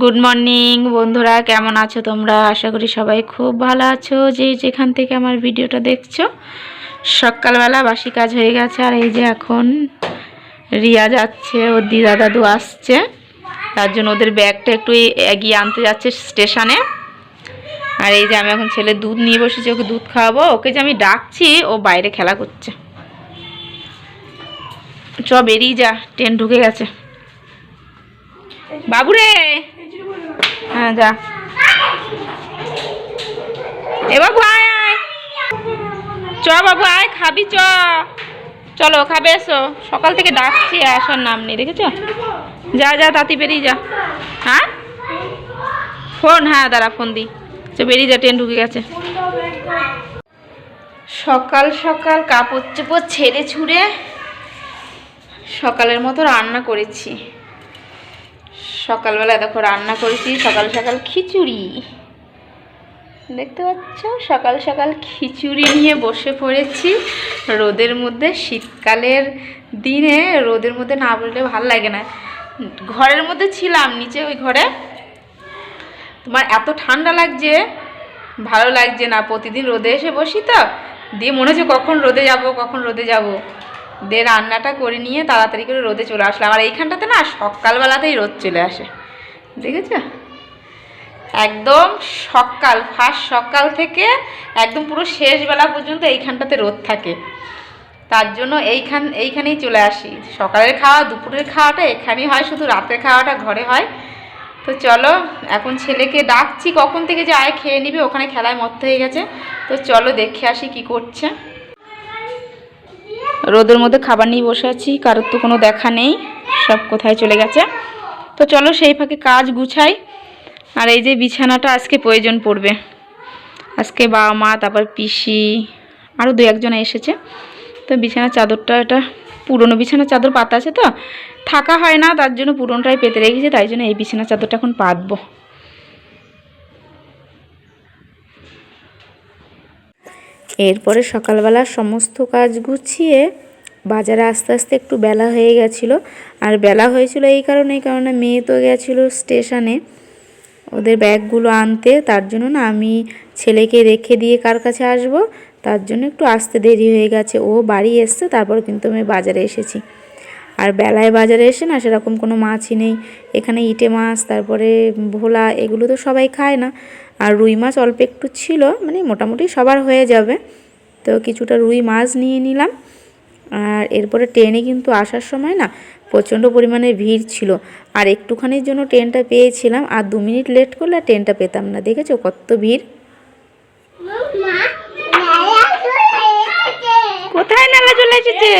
Good morning বন্ধুরা, কেমন আছো তোমরা? আশা করি সবাই খুব ভালো আছো। যে যেখান থেকে আমার ভিডিওটা দেখছ, সকালবেলা বাসি কাজ হয়ে গেছে, আর এই যে এখন রিয়া যাচ্ছে, ওর দিদা দাদু আসছে। তার জন্য ওদের ব্যাগটা একটু এগিয়ে আনতে যাচ্ছে স্টেশনে। আর এই যে আমি এখন ছেলে দুধ নিয়ে বসেছি, ওকে দুধ খাওয়াবো। ওকে যে আমি ডাকছি, ও বাইরে খেলা করছে। চ, বেরিয়ে যা, ট্রেন ঢুকে গেছে। বাবুরে! হ্যাঁ যা। এ বাবু, আয় আয়। চ, বাবু, আয়, খাবি, চ। চলো, খাবে, এসো। সকাল থেকে ডাকছি আসার নাম নেই, দেখেছ? যা যা তাতি বেরিয়ে যা। হ্যাঁ? ফোন হ্যাঁ দাঁড়া, ফোন দি। চ, বেরিয়ে যা, ট্রেন ঢুকে গেছে। সকাল সকাল, কাপড় চোপড় ছেড়ে ছুড়ে সকালের মতো রান্না করেছি। সকালবেলা দেখো রান্না করেছি, সকাল সকাল খিচুড়ি। দেখতে পাচ্ছ? সকাল সকাল খিচুড়ি নিয়ে বসে পড়েছি। রোদের মধ্যে, শীতকালের দিনে রোদের মধ্যে না বললে ভালো লাগে না। ঘরের মধ্যে ছিলাম, নিচে ওই ঘরে। তোমার এত ঠান্ডা লাগছে, ভালো লাগছে না। প্রতিদিন রোদে এসে বসি তো। দিয়ে মনে হচ্ছে কখন রোদে যাব, কখন রোদে যাব। দিয়ে রান্নাটা করে নিয়ে তাড়াতাড়ি করে রোদে চলে আসলাম। আর এইখানটাতে না সকালবেলাতেই রোদ চলে আসে। দেখেছ? একদম সকাল, ফার্স্ট সকাল থেকে একদম পুরো শেষ বেলা পর্যন্ত এইখানটাতে রোদ থাকে। তার জন্য এইখান, এইখানেই চলে আসি। সকালের খাওয়া, দুপুরের খাওয়াটা এখানেই হয়, শুধু রাতের খাওয়াটা ঘরে হয়। তো চলো, এখন ছেলেকে ডাকছি, কখন থেকে যে আয় খেয়ে নিবে, ওখানে খেলায় মত্ত হয়ে গেছে। তো চলো দেখে আসি কি করছে। রোদের মধ্যে খাবার নিয়ে বসে আছি, কারোর তো কোনো দেখা নেই, সব কোথায় চলে গেছে। তো চলো সেই ফাঁকে কাজ গুছাই, আর এই যে বিছানাটা আজকে প্রয়োজন পড়বে। আজকে বাবা মা, তারপর পিসি আরও দু একজন এসেছে। তো বিছানার চাদরটা, এটা পুরনো বিছানার চাদর পাতা আছে তো, থাকা হয় না, তার জন্য পুরনোটাই পেতে রেখেছে, তাই জন্য এই বিছানার চাদরটা এখন পাতবো। এরপরে সকালবেলা সমস্ত কাজ গুছিয়ে বাজারে আস্তে আস্তে একটু বেলা হয়ে গেছিল। আর বেলা হয়েছিল এই কারণে কারণে মেয়ে তো গেছিল স্টেশনে ওদের ব্যাগগুলো আনতে। তার জন্য না আমি ছেলেকে রেখে দিয়ে কার কাছে আসব? তার জন্য একটু আসতে দেরি হয়ে গেছে। ও বাড়ি এসছে, তারপর কিন্তু আমি বাজারে এসেছি। আর বেলায় বাজারে এসে না সেরকম কোনো মাছই নেই। এখানে ইটে মাছ, তারপরে ভোলা, এগুলো তো সবাই খায় না। আর রুই মাছ অল্প একটু ছিল মানে মোটামুটি সবার হয়ে যাবে। তো কিছুটা রুই মাছ নিয়ে নিলাম। আর এরপরে ট্রেনে কিন্তু আসার সময় না প্রচণ্ড পরিমাণে ভিড় ছিল। আর একটুখানির জন্য ট্রেনটা পেয়েছিলাম, আর দু মিনিট লেট করলে আর ট্রেনটা পেতাম না। দেখেছ কত ভিড়? কোথায় নালা চলে এসেছে?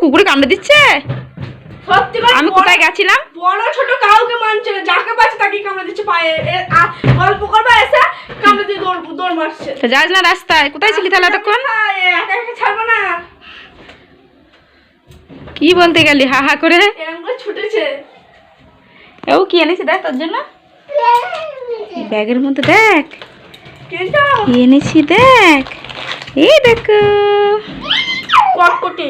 কুকুরে কামড়ে দিচ্ছে। আমি কোথায় গেছিলাম? বড় ছোট কাউকে মানছে না যাকে পাচ্ছে তাকে কামড়ে দিচ্ছে পায়ে। গল্প করবে এসে কামড়ে দিয়ে দৌড় দৌড় মারছে। তো যাস না রাস্তায়। কোথায় ছিলি তাহলে এতক্ষণ? হ্যাঁ, একা একা ছাড়বো না। কি বলতে গেলি হা হা করে? এরকম করে ছুটেছে। ও কি এনেছি? দেখ তোর জন্য। ব্যাগের মধ্যে দেখ। এনেছি দেখ। এই দেখো। কটকটি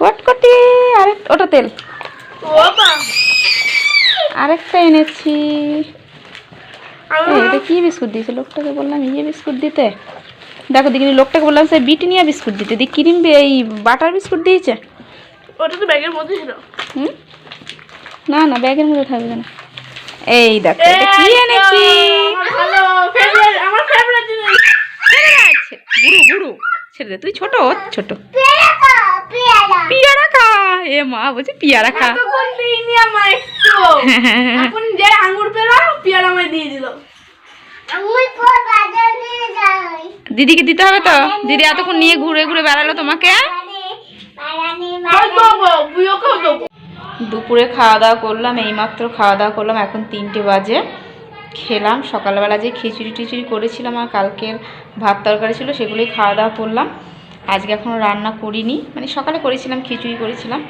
কটকটি আরেক ওটা তেল। আরেকটা এনেছি। এটা কি বিস্কুট দিয়েছে? লোকটাকে বললাম ইয়ে বিস্কুট দিতে। দেখো দেখিনি লোকটাকে বললাম সে বিটিনিয়া বিস্কুট দিতে। দি ক্রিম এই বাটার বিস্কুট দিয়েছে? ওটা তো ব্যাগের মধ্যে ছিল। হুম? না না ব্যাগের মধ্যে থাকবে না। এই দেখো এটা কি এনেছি? আমার ফেভারিট জিনিস। ছেড়ে দে, বুড়ো বুড়ো ছেড়ে দে। তুই ছোট ছোট। পিয়ারা। খা এ মা বলছে পিয়ারা খা এতক্ষণ দিইনি আমার একটু। এখন যে আঙ্গুর পেলাম পেয়ারা আমায় দিয়ে দিল। দিদিকে দিতে হবে তো? দিদি এতক্ষণ নিয়ে ঘুরে ঘুরে বেড়ালো তোমাকে? দুপুরে খাওয়া দাওয়া করলাম এইমাত্র খাওয়া দাওয়া করলাম এখন তিনটে বাজে। খেলাম সকালবেলা যে খিচুড়ি টিচুড়ি করেছিলাম আর কালকের ভাত তরকারি ছিল সেগুলোই খাওয়া দাওয়া করলাম। আজকে এখনও রান্না করিনি। মানে সকালে করেছিলাম, খিচুড়ি করেছিলাম।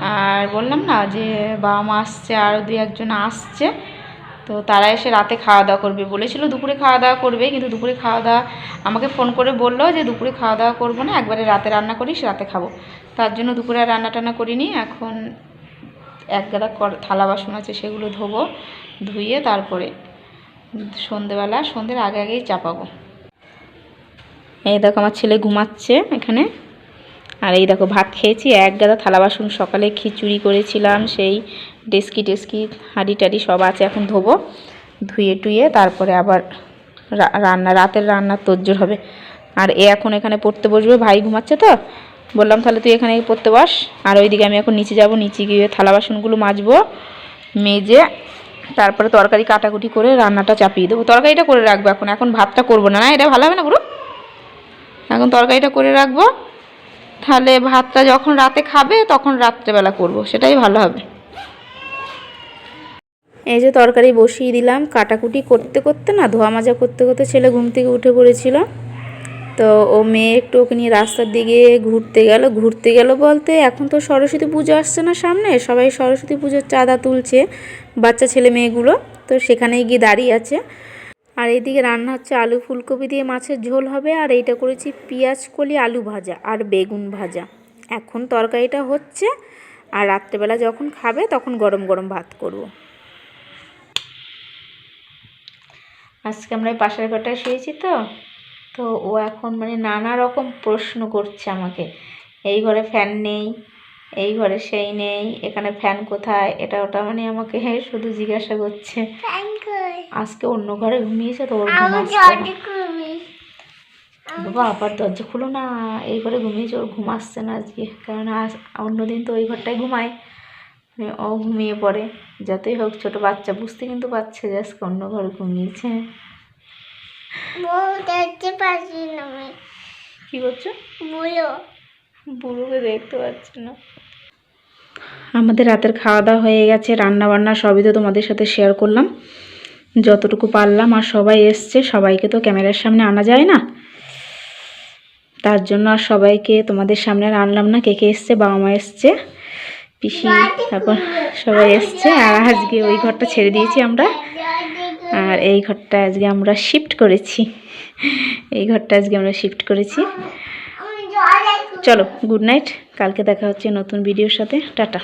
আর বললাম না যে বাবা মা আসছে, আরও দুই একজন আসছে। তো তারা এসে রাতে খাওয়া দাওয়া করবে। বলেছিল দুপুরে খাওয়া দাওয়া করবে, কিন্তু দুপুরে খাওয়া দাওয়া আমাকে ফোন করে বলল যে দুপুরে খাওয়া দাওয়া করব না, একবারে রাতে রান্না করিস, রাতে খাব। তার জন্য দুপুরে রান্না টান্না করিনি। এখন এক গাদা থালা বাসন আছে, সেগুলো ধোবো, ধুয়ে তারপরে সন্ধেবেলা, সন্ধ্যের আগে আগেই চাপাবো। এই দেখো আমার ছেলে ঘুমাচ্ছে এখানে। আর এই দেখো ভাত খেয়েছি, এক গাদা থালা বাসন সকালে খিচুড়ি করেছিলাম, সেই ডেস্কি টেস্কি হাঁড়ি টাড়ি সব আছে এখন ধোবো, ধুয়ে টুয়ে তারপরে আবার রান্না, রাতের রান্নার তোজ্জোর হবে। আর এ এখন এখানে পড়তে বসবে, ভাই ঘুমাচ্ছে তো। বললাম তাহলে তুই এখানে পড়তে বস। আর ওইদিকে আমি এখন নিচে যাব, নিচে গিয়ে থালা বাসনগুলো মাজবো, মেজে তারপরে তরকারি কাটাকুটি করে রান্নাটা চাপিয়ে দেবো। তরকারিটা করে রাখব এখন এখন ভাতটা করব না না, এটা ভালো হবে না পুরো? এখন তরকারিটা করে রাখব। তাহলে ভাতটা যখন রাতে খাবে, তখন রাত্রেবেলা করব। সেটাই ভালো হবে। এই যে তরকারি বসিয়ে দিলাম। কাটাকুটি করতে করতে না, ধোয়া মাজা করতে করতে ছেলে ঘুম থেকে উঠে পড়েছিল। তো ও মেয়ে একটু ওকে নিয়ে রাস্তার দিকে ঘুরতে গেল। ঘুরতে গেল বলতে এখন তো সরস্বতী পুজো আসছে না সামনে। সবাই সরস্বতী পুজোর চাঁদা তুলছে বাচ্চা ছেলে মেয়েগুলো। তো সেখানেই গিয়ে দাঁড়িয়ে আছে। আর এইদিকে রান্না হচ্ছে আলু ফুলকপি দিয়ে মাছের ঝোল হবে, আর এইটা করেছি পেঁয়াজ কলি, আলু ভাজা আর বেগুন ভাজা। এখন তরকারিটা হচ্ছে, আর রাত্রেবেলা যখন খাবে তখন গরম গরম ভাত করব। আজকে আমরা পাশের ঘরটায় শুয়েছি তো তো ও এখন মানে নানা রকম প্রশ্ন করছে আমাকে। এই ঘরে ফ্যান নেই এই ঘরে সেই নেই এখানে ফ্যান কোথায়? এটা ওটা মানে আমাকে শুধু জিজ্ঞাসা করছে। আজকে অন্য ঘরে ঘুমিয়েছে তো ওর ঘুম। বাবা আবার দরজা খুলো না। এই ঘরে ঘুমিয়েছে ওর ঘুম আসছে না আজকে। কারণ আজ অন্যদিন তো ওই ঘরটায় ঘুমায়। মানে ও ঘুমিয়ে পড়ে। যতই হোক ছোট বাচ্চা বুঝতে কিন্তু পারছে যে আজকে অন্য ঘরে ঘুমিয়েছে। কি করছ? বলো। বুড়োকে দেখতে পাচ্ছি না। আমাদের রাতের খাওয়া দাওয়া হয়ে গেছে রান্না বান্না সবই তো তোমাদের সাথে শেয়ার করলাম। যতটুকু পারলাম আর সবাই এসছে, সবাইকে তো ক্যামেরার সামনে আনা যায় না। তার জন্য আর সবাইকে তোমাদের সামনে আর আনলাম না, কে কে এসছে, বাবা মা এসছে, পিসি, তারপর সবাই এসছে, আর আজকে ওই ঘরটা ছেড়ে দিয়েছি আমরা। আর এই ঘরটা আজকে আমরা শিফট করেছি। এই ঘরটা আজকে আমরা শিফট করেছি। চলো গুড নাইট কালকে দেখা হচ্ছে নতুন ভিডিওর সাথে টাটা।